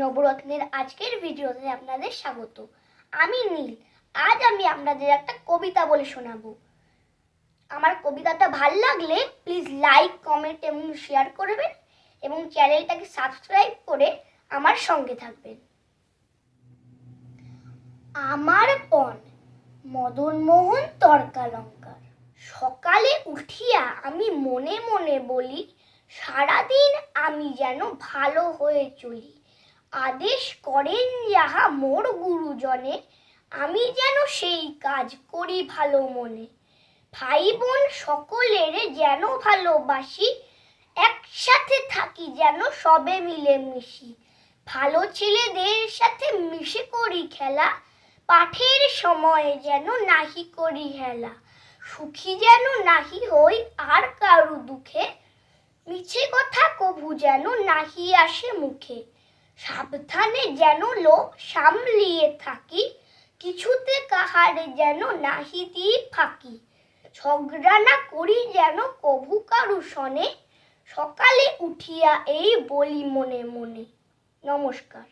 নবরত্নের আজকের ভিডিওতে আপনাদের স্বাগত। আমি নীল, আজ আমি আপনাদের একটা কবিতা বলে শোনাবো। আমার কবিতাটা ভালো লাগলে প্লিজ লাইক কমেন্ট এবং শেয়ার করবেন এবং চ্যানেলটাকে সাবস্ক্রাইব করে আমার সঙ্গে থাকবেন। আমার পণ মদনমোহন তর্কালঙ্কার। সকালে উঠিয়া আমি মনে মনে বলি সারাদিন আমি যেন ভালো হয়ে চলি। আদেশ করেন যাহা মোর গুরুজনে, আমি যেন সেই কাজ করি ভালো মনে। ভাই বোন সকলের যেন ভালোবাসি, একসাথে থাকি যেন সবে মিলে মিশি। ভালো ছেলেদের সাথে মিশে করি খেলা, পাঠের সময়ে যেন নাহি করি হেলা। সুখী যেন নাহি হই আর কারু দুঃখে কথা যেন নাহি আসে মুখে। সাবধানে যেন লোক সামলিয়ে থাকি, কিছুতে কাহারে যেন নাহি দিয়ে ফাঁকি। ঝগড়া না করি যেন কভু কারু শনে, সকালে উঠিয়া এই বলি মনে মনে। নমস্কার।